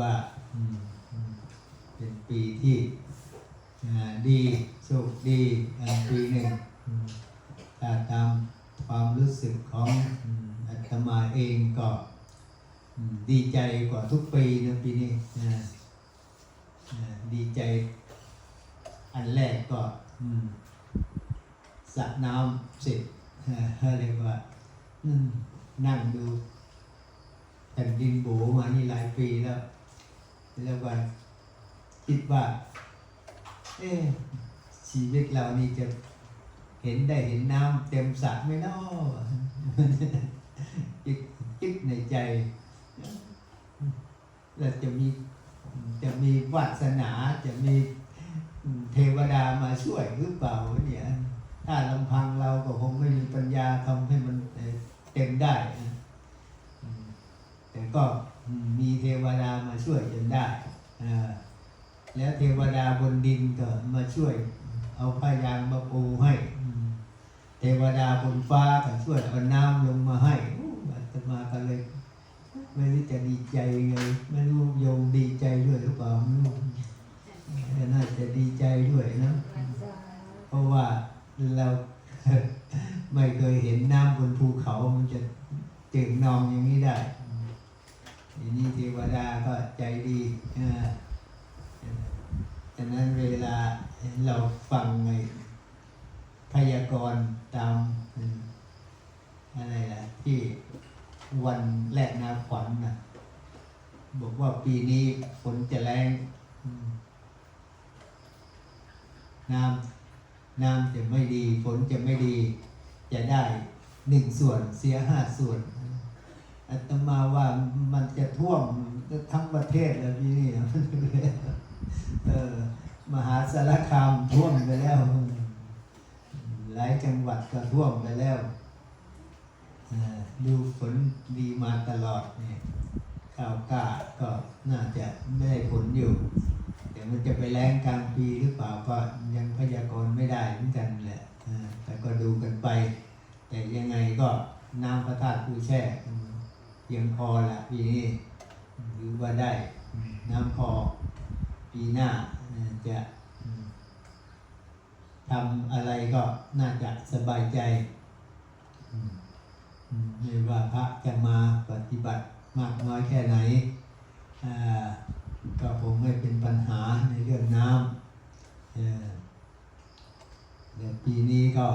ว่าเป็นปีที่ดีโชคดีอันปีหนึ่งถ้าตามความรู้สึกของอาตมาเองก็ดีใจกว่าทุกปีนะปีนี้ดีใจอันแรกก็สระน้ำเสร็จเรียกว่านั่งดูแผ่นดินโบมานี่หลายปีแล้ว แล้วว่าคิดว่า เอ๊ชีวิตเรานี่จะเห็นได้เห็นน้ำเต็มสระไหมเนาะคิดคิดในใจเราจะมีจะมีวาสนาจะมีเทวดามาช่วยหรือเปล่าเนี่ย ถ้าลำพังเราก็คงไม่มีปัญญาทำให้มันเต็มได้ แต่ก็ มีเทวดามาช่วยจนได้ แล้วเทวดาบนดินก็มาช่วยเอาพยางมาปูให้ เทวดาบนฟ้าก็ช่วยเอาน้ำลงมาให้อาตมาก็เลยไม่รู้จะดีใจไงไม่รู้โยมดีใจด้วยหรือเปล่าไม่รู้น่าจะดีใจด้วยนะ เพราะว่าเราไม่เคยเห็นน้ำบนภูเขา มันจะเจิ่งนองอย่างนี้ได้ ทีนี้เทวดาก็ใจดีอ่าฉะนั้นเวลาเราฟังไงพยากรณ์ตามอะไรล่ะ ที่วันแรกนาขวัญนะบอกว่าปีนี้ฝนจะแรงน้ำน้ำจะไม่ดี ฝนจะไม่ดี จะได้หนึ่งส่วนเสียห้าส่วนอ อาตมาว่ามันจะท่วมทั้งประเทศแล้วพี่นี่เออมหาสารคามท่วมไปแล้ว หลายจังหวัดก็ท่วมไปแล้วอ่อดูฝนดีมาตลอดเนี่ยข้าวกล้าก็น่าจะไม่ได้ผลอยู่ แต่มันจะไปแรงกลางปีหรือเปล่าก็ยังพยากรณ์ไม่ได้เหมือนกันแหละอ่าแต่ก็ดูกันไป แต่ยังไงก็น้ำพระธาตุภูแช่ เพียงพอละปีนี้หรือว่าได้น้ำพอปีหน้าจะทำอะไรก็น่าจะสบายใจไม่ว่าพระจะมาปฏิบัติมากน้อยแค่ไหน ก็คงไม่เป็นปัญหาในเรื่องน้ำเดี๋ยวปีนี้ก็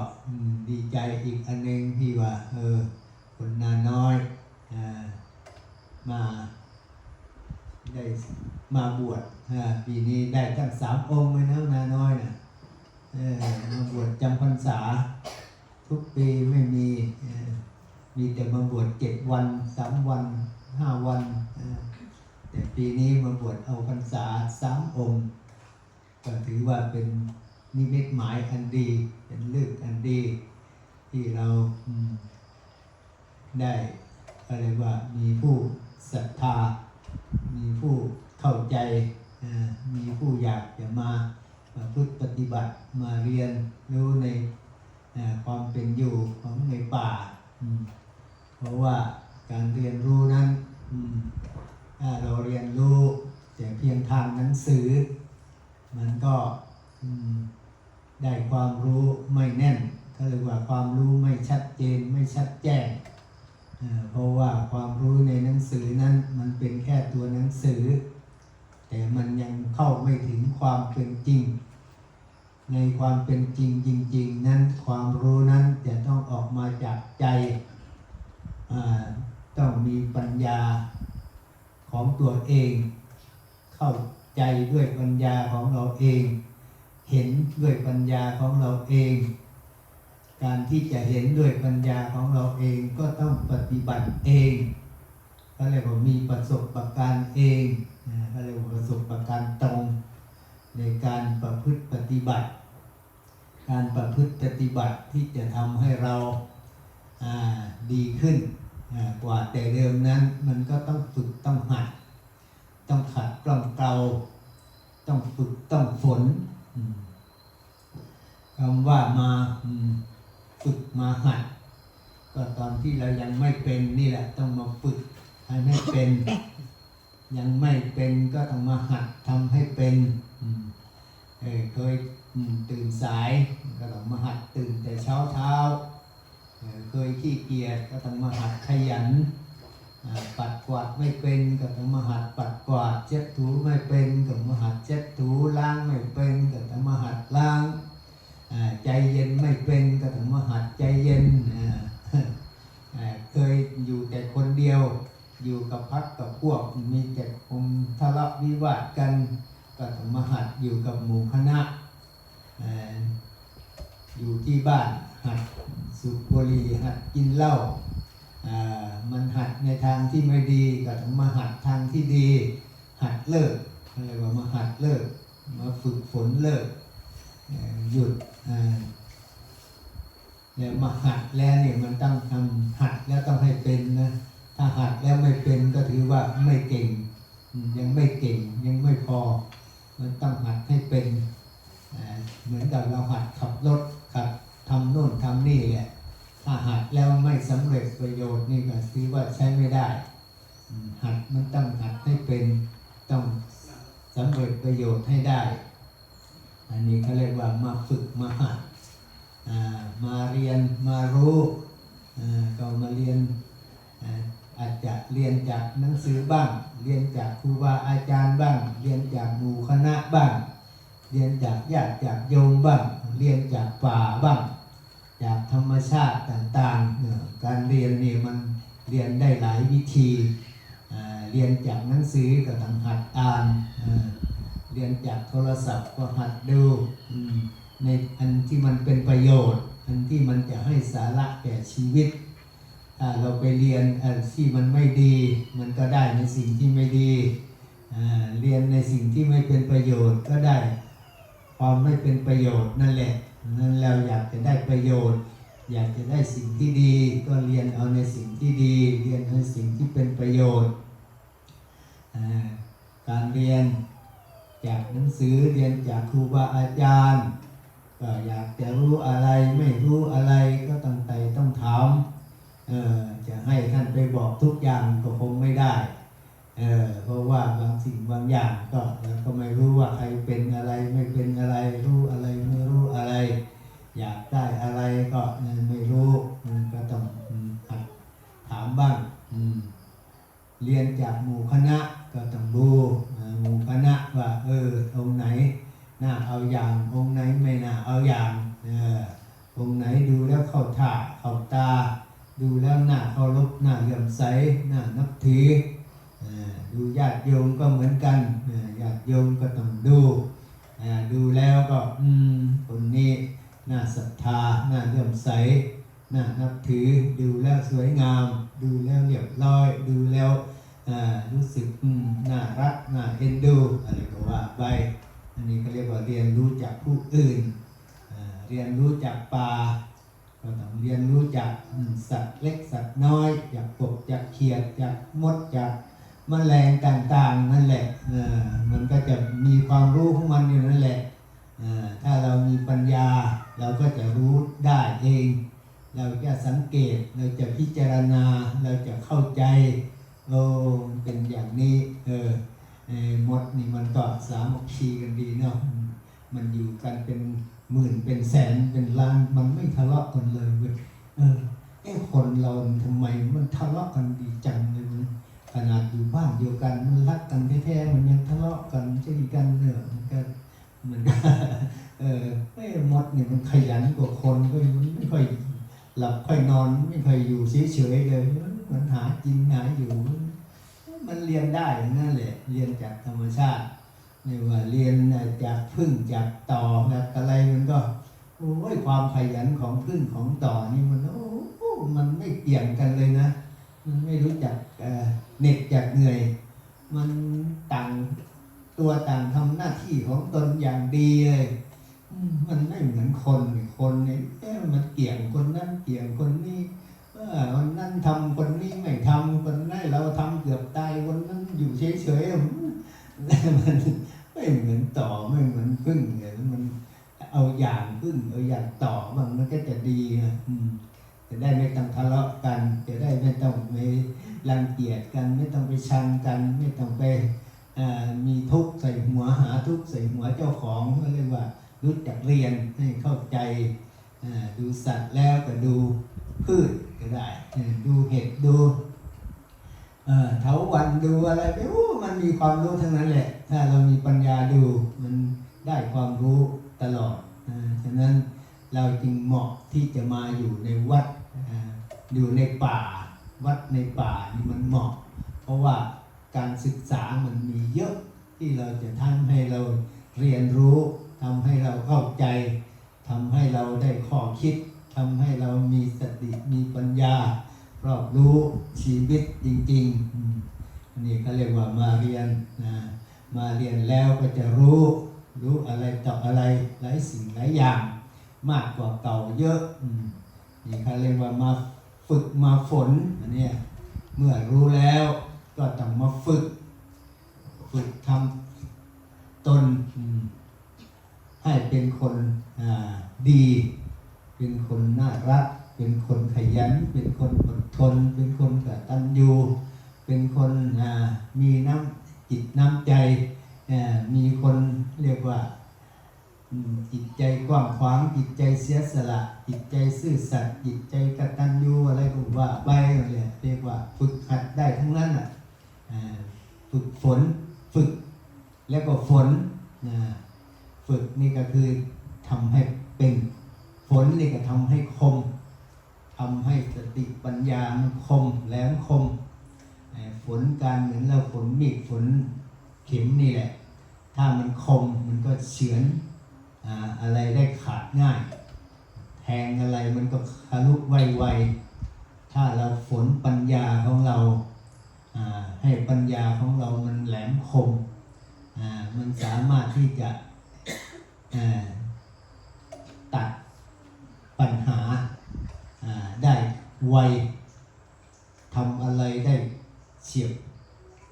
ดีใจอีกอันหนึงที่ว่า เออ คนนาน้อยอามาได้มาบวชอ่าปีนี้ ได้ทั้งสามองค์เลยนะนาน้อยนะเออมาบวชจำพรรษา ทุกปีไม่มี มีแต่มาบวชเจ็ดวันสามวันห้าวันแต่ปีนี้มาบวชเอาพรรษาสามองค์ก็ถือว่าเป็นนิมิตหมายอันดี เป็นเลือกอันดี ที่เราได้อะไรว่ามีผู้ศรัทธา มีผู้เข้าใจ มีผู้อยากจะมาพฤติปฏิบัติมาเรียนรู้ในความเป็นอยู่ของในป่า เพราะว่าการเรียนรู้นั้นถ้าเราเรียนรู้แต่เพียงทางหนังสือ มันก็ได้ความรู้ไม่แน่นเขาเรียกว่าความรู้ไม่ชัดเจนไม่ชัดแจ้งเพราะว่าความรู้ในหนังสือนั้นมันเป็นแค่ตัวหนังสือ แต่มันยังเข้าไม่ถึงความเป็นจริง ในความเป็นจริงจริง ๆ นั้นความรู้นั้นจะต้องออกมาจากใจต้องมีปัญญาของตัวเอง เข้าใจด้วยปัญญาของเราเอง เห็นด้วยปัญญาของเราเอง การที่จะเห็นด้วยปัญญาของเราเองก็ต้องปฏิบัติเองเขาเรียว่ามีประสบประการณ์เอง นะเขาเรียกว่าประสบประการตรงในการประพฤติปฏิบัติ การประพฤติปฏิบัติที่จะทำให้เราดีขึ้นกว่าแต่เดิมนั้นมันก็ต้องฝึกต้องหัด ต้องขัดกล่อมเกลาต้องฝึกต้องฝนคำว่ามาฝึกมาหัด ก็ตอนที่เรายังไม่เป็นนี่แหละต้องมาฝึกให้ให้เป็น ยังไม่เป็นก็ต้องมาหัดทำให้เป็นเออเคยตื่นสายก็ต้องมาหัดตื่นแต่เช้าเช้าเคยขี้เกียจก็ต้องมาหัดขยัน ปัดกวาดไม่เป็นก็ต้องมาหัดปัดกวาดเช็ดถูไม่เป็นก็มาหัดเช็ดถูล้างไม่เป็นก็ต้องมาหัดล้างใจเย็นไม่เป็นก็ต้องมาหัดใจเย็นเคยอยู่แต่คนเดียว อยู่กับพักกับพวกมีแต่คงทะเลาะวิวาทกันก็ต้องมาหัดอยู่กับหมู่คณะอยู่ที่บ้านหัดสูบบุรีหัดกินเหล้ามันหัดในทางที่ไม่ดีก็ต้องมาหัดทางที่ดี หัดเลิกอะไรว่ามาหัดเลิก มาฝึกฝนเลิกหยุดอ่าเนี่ยมาหัดแล้วเนี่ยมันต้องทำหัดแล้วต้องให้เป็นนะ ถ้าหัดแล้วไม่เป็นก็ถือว่าไม่เก่ง ยังไม่เก่งยังไม่พอ มันต้องหัดให้เป็นเหมือนกับเราหัดขับรถขับทำโน่นทำนี่แหละถ้าหัดแล้วไม่สำเร็จประโยชน์นี่ก็ถือว่าใช้ไม่ได้อืมหัดมันต้องหัดให้เป็นต้องสำเร็จประโยชน์ให้ได้ อันนี้เขาเรียกว่ามาฝึกมาหัด อ่ามาเรียนมารู้อ่าก็มาเรียนอ่าอาจจะเรียนจากหนังสือบ้าง เรียนจากครูบาอาจารย์บ้าง เรียนจากหมู่คณะบ้าง เรียนจากญาติจากโยมบ้าง เรียนจากป่าบ้างจากธรรมชาติต่างๆ การเรียนนี่มันเรียนได้หลายวิธี เรียนจากหนังสือก็ต้องหัดอ่าน เรียนจากโทรศัพท์ก็หัดดูในอันที่มันเป็นประโยชน์ อันที่มันจะให้สาระแก่ชีวิต ถ้าเราไปเรียนอันที่มันไม่ดี มันก็ได้ในสิ่งที่ไม่ดี เรียนในสิ่งที่ไม่เป็นประโยชน์ก็ได้ ความไม่เป็นประโยชน์นั่นแหละนั้นเราอยากจะได้ประโยชน์ อยากจะได้สิ่งที่ดี ก็เรียนเอาในสิ่งที่ดี เรียนในสิ่งที่เป็นประโยชน์ การเรียนจากหนังสือเรียนจากครูบาอาจารย์ก็อยากจะรู้อะไรไม่รู้อะไรก็ต้องไต่ต้องถามจะให้ท่านไปบอกทุกอย่างก็คงไม่ได้ เออเพราะว่าบางสิ่งบางอย่างก็เราก็ไม่รู้ว่าใครเป็นอะไรไม่เป็นอะไรรู้อะไรไม่รู้อะไร อยากได้อะไรก็ไม่รู้ก็ต้องถามบ้างอืเรียนจากหมู่คณะก็ต้องดูอ่าหมู่คณะว่าเออองไหนน่าเอาอย่างองไหนไม่น่าเอาอย่างเออองไหนดูแล้วเข้าท่าเข้าตา ดูแล้วน่าเคารพน่าเลื่อมใสน่านับถือ ดูญาติโยมก็เหมือนกันญาติโยมก็ต้องดูดูแล้วก็อืมคนนี้น่าศรัทธาน่าเลื่อมใสน่านับถือดูแล้วสวยงาม ดูแล้วเรียบร้อย ดูแล้วอ่อรู้สึกอืมน่ารักน่าเอ็นดูอะไรก็ว่าไปอันนี้ก็เรียกว่าเรียนรู้จากผู้อื่น เรียนรู้จากป่าก็ต้องเรียนรู้จากสัตว์เล็กสัตว์น้อยจากกบจากเขียดจากมดจาก มแมลงต่างๆนั่นแหละอมันก็จะมีความรู้ของมันอยู่นั่นแหละอถ้าเรามีปัญญา เราก็จะรู้ได้เอง เราจะสังเกตเราจะพิจารณาเราจะเข้าใจโอ้เป็นอย่างนี้เออเอ่อมดนี่มันก็สามัคคีกันดีเนาะมันอยู่กันเป็นหมื่นเป็นแสนเป็นล้านมันไม่ทะเลาะกันเลยเว้ยเออไอ้คนเราทำไมมันทะเลาะกันดีจังเลยมัน ขนาดอยู่บ้านเดียวกันมันรักกันแท้ๆมันยังทะเลาะกันใช่กันเนอะมันก็มันก็เออไอ้มดเนี่ยมันขยันกว่าคนก็มันไม่ค่อยหลับค่อยนอนไม่ค่อยอยู่เฉยๆเลยมันหากินหาอยู่ มันเรียนได้นั่นแหละ เรียนจากธรรมชาติไม่ว่าเรียนจากพึ่งจากต่อจากอะไรมันก็โอ้ยความขยันของพึ่งของต่อนี่มันโอ้โหมันไม่เกี่ยงกันเลยนะ มันไม่รู้จักเหน็ดจากเหนื่อย มันต่างตัวต่างทำหน้าที่ของตนอย่างดีเลยมันไม่เหมือนคนคนนี่เอ๊มันเกี่ยงคนนั้นเกี่ยงคนนี้วันนั้นทำคนนี้ไม่ทำคนนั้นเราทำเกือบตายคนนั้นอยู่เฉยๆมันไม่เหมือนต่อไม่เหมือนพึ่งเนี่ยมันเอาอย่างพึ่งเอาอย่างต่อบางมันก็จะดีนะอืม จะได้ไม่ต้องทะเลาะกัน จะได้ไม่ต้องไปรังเกียจกัน ไม่ต้องไปชังกัน ไม่ต้องไปมีทุกข์ใส่หัวหาทุกข์ใส่หัวเจ้าของเรียกว่ารู้จักเรียนให้เข้าใจดูสัตว์แล้วก็ดูพืชก็ได้ ดูเห็ดดูเถาวันดูอะไรไปโอ้มันมีความรู้ทั้งนั้นแหละ ถ้าเรามีปัญญาดูมันได้ความรู้ตลอดอฉะนั้นเราจึงเหมาะที่จะมาอยู่ในวัด อยู่ในป่าวัดในป่านี่มันเหมาะ เพราะว่าการศึกษามันมีเยอะที่เราจะทำให้เราเรียนรู้ทำให้เราเข้าใจทำให้เราได้ข้อคิดทำให้เรามีสติมีปัญญารอบรู้ชีวิตจริงๆอันนี้เขาเรียกว่ามาเรียนนะมาเรียนแล้วก็จะรู้ รู้อะไรต่ออะไรหลายสิ่งหลายอย่าง มากกว่าเก่าเยอะอนี่เขาเรียกว่ามา ฝึกมาฝนอันนี้เมื่อรู้แล้วก็ต้องมาฝึก ฝึกทำตนอืมให้เป็นคนอ่าดี เป็นคนน่ารัก เป็นคนขยัน เป็นคนอดทน เป็นคนกตัญญูเป็นคนอ่ามีน้ำจิตน้ำใจอ่ามีคนเรียกว่าอืมจิตใจกว้างขวาง จิตใจเสียสละ จิตใจซื่อสัตย์จิตใจกตัญญูอะไรก็ว่าไปนั่นแหละเรียกว่าฝึกหัดได้ทั้งนั้นอะอ่าฝึกฝนฝึกแล้วก็ฝน นะฝึกนี่ก็คือทำให้เป็นฝนนี่ก็ทำให้คมทำให้สติปัญญามันคมแหลมคมฝนการเหมือนเราฝนมีดฝนเข็มนี่แหละ ถ้ามันคมมันก็เฉือนอะไรได้ขาดง่าย แทงอะไรมันก็ทะลุไวๆ ถ้าเราฝนปัญญาของเราให้ปัญญาของเรามันแหลมคม มันสามารถที่จะตัดปัญหาอ่าได้ไวทำอะไรได้เฉียบ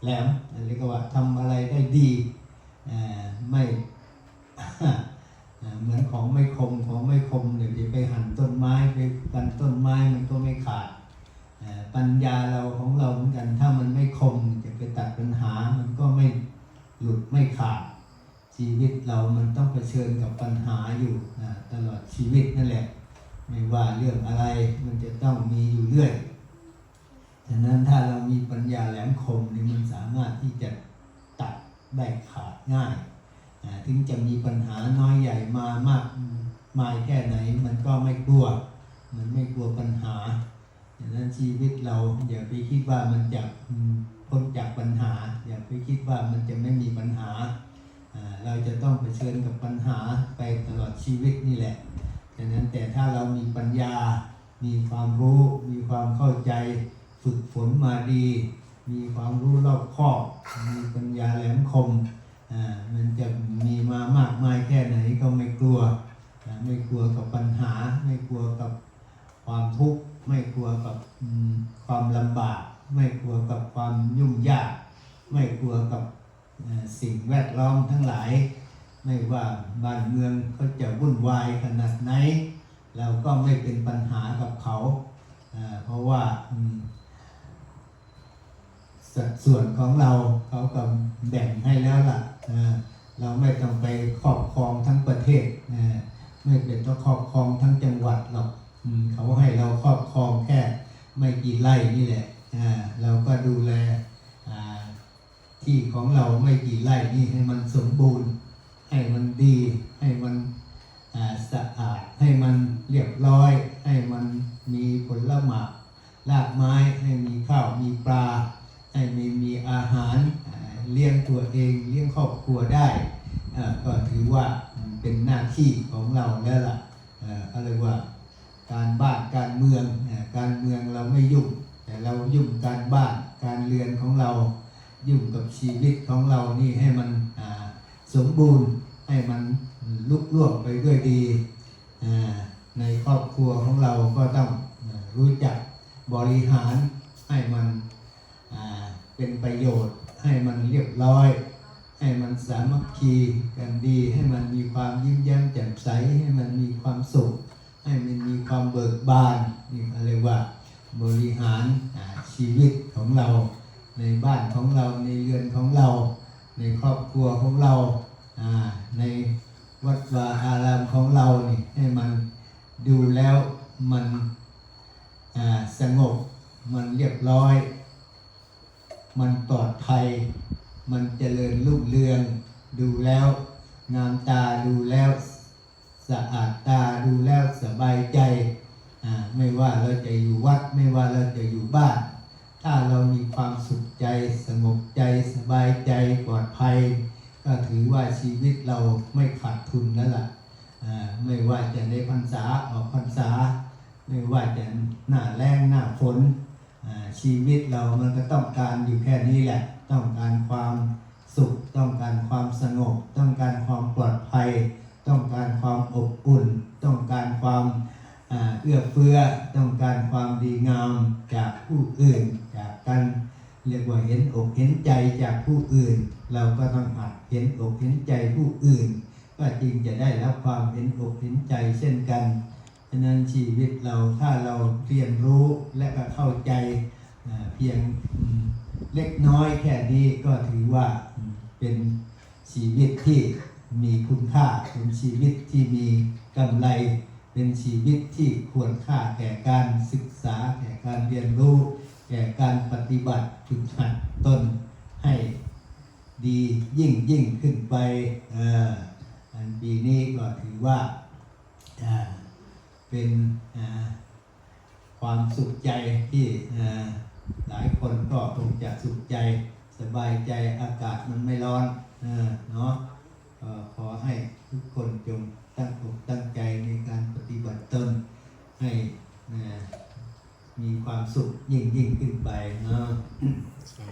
แหลมเรียกว่าทำอะไรได้ดีอ่าไม่ อ่าเหมือนของไม่คมของไม่คมเดี๋ยวจะไปหั่นต้นไม้ไปกันต้นไม้มันก็ไม่ขาดอ่าปัญญาเราของเราเหมือนกัน ถ้ามันไม่คมจะไปตัดปัญหามันก็ไม่หลุดไม่ขาด ชีวิตเรามันต้องเผชิญกับปัญหาอยู่อ่าตลอดชีวิตนั่นแหละ ไม่ว่าเรื่ อะไร มันจะต้องมีอยู่เรื่อย ฉะนั้นถ้าเรามีปัญญาแหลมคมนี่มันสามารถที่จะตัดได้ขาดง่ายถึงจะมีปัญหาน้อยใหญ่มามากมายแค่ไหน มันก็ไม่กลัว มันไม่กลัวปัญหาดังนั้นชีวิตเราอย่าไปคิดว่ามันจะพ้นจากปัญหา อย่าไปคิดว่ามันจะไม่มีปัญหาอ่าเราจะต้องเผชิญกับปัญหาไปตลอดชีวิตนี่แหละ ดังนั้นแต่ถ้าเรามีปัญญา มีความรู้ มีความเข้าใจ ฝึกฝนมาดี มีความรู้รอบคอบ มีปัญญาแหลมคมอ่ามันจะมีมามากมายแค่ไหนก็ไม่กลัวอ่าไม่กลัวกับปัญหา ไม่กลัวกับความทุกข์ ไม่กลัวกับความลำบาก ไม่กลัวกับความยุ่งยาก ไม่กลัวกับสิ่งแวดล้อมทั้งหลาย ไม่ว่าบ้านเมืองเขาจะวุ่นวายขนาดไหนเราก็ไม่เป็นปัญหากับเขา เพราะว่าสัดส่วนของเราเขาก็แบ่งให้แล้วล่ะอ่าเราไม่ต้องไปครอบครองทั้งประเทศ ไม่เป็นต้องครอบครองทั้งจังหวัดหรอกอืมเขาให้เราครอบครองแค่ไม่กี่ไร่นี่แหละอ่าเราก็ดูแลอ่าที่ของเราไม่กี่ไร่นี่ให้มันสมบูรณ์ ให้มันดี ให้มันอ่าสะอาด ให้มันเรียบร้อย ให้มันมีผลหมากรากไม้ ให้มีข้าวมีปลา ให้มีมีอาหารอ่าเลี้ยงตัวเองเลี้ยงครอบครัวได้อ่า ก็ถือว่าเป็นหน้าที่ของเราแล้วล่ะเอ่อก็เรียกว่าการบ้านการเมืองการเมืองเราไม่ยุ่ง แต่เรายุ่งการบ้านการเรือนของเรายุ่งกับชีวิตของเรานี่ให้มันสมบูรณ์ให้มันลุกล่วงไปด้วยดีในครอบครัวของเราก็ต้องรู้จักบริหารให้มันเป็นประโยชน์ให้มันเรียบร้อย ให้มันสามัคคีกันดี ให้มันมีความยิ้มแย้มแจ่มใส ให้มันมีความสุข ให้มันมีความเบิกบานนี่เขาเรียกว่าบริหารชีวิตของเรา ในบ้านของเราในเรือนของเรา ในครอบครัวของเราในวัดวาอารามของเรานี่ให้มันดูแล้วมันสงบมันเรียบร้อย มันปลอดภัย มันเจริญรุ่งเรือง ดูแล้ว งามตาดูแล้วสะอาดตาดูแล้วสบายใจอ่าไม่ว่าเราจะอยู่วัด ไม่ว่าเราจะอยู่บ้าน ถ้าเรามีความสุขใจสงบใจสบายใจปลอดภัย ก็ถือว่าชีวิตเราไม่ขาดทุนแล้วล่ะอ่าไม่ว่าจะในพรรษาออกพรรษา ไม่ว่าจะหน้าแรงหน้าฝนอ่าชีวิตเรามันก็ต้องการอยู่แค่นี้แหละ ต้องการความสุข ต้องการความสงบ ต้องการความปลอดภัย ต้องการความอบอุ่น ต้องการความเอื้อเฟื้อ ต้องการความดีงามจากผู้อื่น จากกันเรียกว่าเห็นอกเห็นใจจากผู้อื่น เราก็ต้องหัดเห็นอกเห็นใจผู้อื่น ก็จึงจะได้รับความเห็นอกเห็นใจเช่นกันฉะนั้นชีวิตเราถ้าเราเรียนรู้และก็เข้าใจเพียง เล็กน้อยแค่นี้ก็ถือว่าเป็นชีวิตที่มีคุณค่าเป็นชีวิตที่มีกำไร เป็นชีวิตที่ควรค่าแก่การศึกษาแก่การเรียนรู้ แก่การปฏิบัติฝึกหัดตนให้ดียิ่งยิ่งขึ้นไปอออันปีนี้ก็ถือว่าอ่าเป็นอ่าความสุขใจที่อ่า หลายคนก็คงจะสุขใจสบายใจอากาศมันไม่ร้อนเออเนาะขอให้ทุกคนจงตั้งอกตั้งใจในการปฏิบัติตนให้มีความสุขยิ่งยิ่งขึ้นไปเนาะสา